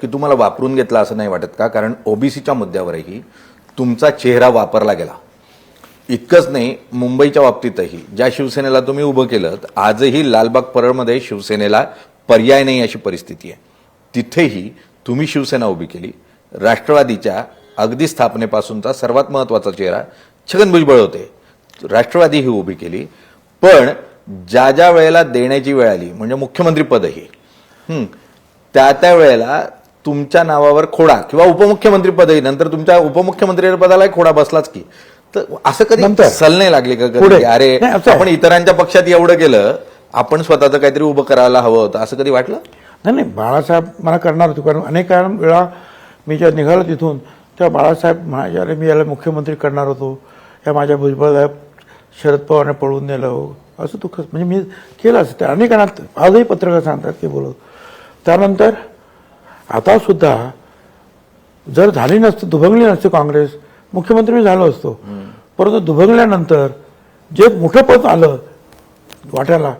की तुम्हाला वापरून घेतला असं नाही वाटत का? कारण ओबीसीच्या मुद्द्यावरही तुमचा चेहरा वापरला गेला. इतकंच नाही मुंबईच्या बाबतीतही. ज्या शिवसेनेला तुम्ही उभं केलं आजही लालबाग परळमध्ये शिवसेनेला पर्याय नाही अशी परिस्थिती आहे. तिथेही तुम्ही शिवसेना उभी केली. राष्ट्रवादीच्या अगदी स्थापनेपासूनचा सर्वात महत्त्वाचा चेहरा छगन भुजबळ होते. राष्ट्रवादी ही उभी केली. पण ज्या ज्या वेळेला देण्याची वेळ आली म्हणजे मुख्यमंत्रीपदही त्या त्या वेळेला तुमच्या नावावर खोडा किंवा उपमुख्यमंत्री पदही नंतर तुमच्या उपमुख्यमंत्री पदालाही खोडा बसलाच की. तर असं कधी. सल नाही लागले का कधी. की अरे. आपण इतरांच्या पक्षात एवढं केलं आपण स्वतःचं काहीतरी उभं करायला हवं होतं. असं कधी वाटलं? नाही नाही बाळासाहेब मला करणार होते. कारण अनेक वेळा मी जेव्हा निघालो तिथून तेव्हा बाळासाहेब म्हणाले अरे मी याला मुख्यमंत्री करणार होतो. या माझ्या भुजबळला शरद पवारने पळवून नेलं हो. असं दुःख म्हणजे मी केलं असं. ते अनेकांना आजही पत्रकार सांगतात ते बोलत त्यानंतर आता सुद्धा जर झाली नसतं दुभंगली नसते काँग्रेस मुख्यमंत्री मी झालो असतो. परंतु दुभंगल्यानंतर जे मोठं पद आलं वाट्याला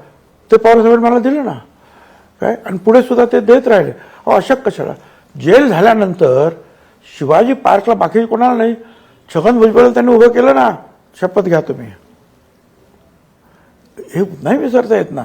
ते पवारसाहेबांनी मला दिलं ना. काय? आणि पुढे सुद्धा ते देत राहिले. अहो अशक कशाला? जेल झाल्यानंतर शिवाजी पार्कला बाकी कोणाला नाही? छगन भुजबळ त्यांनी उभं केलं ना. शपथ घ्या तुम्ही. हे नाही विसरता येत ना.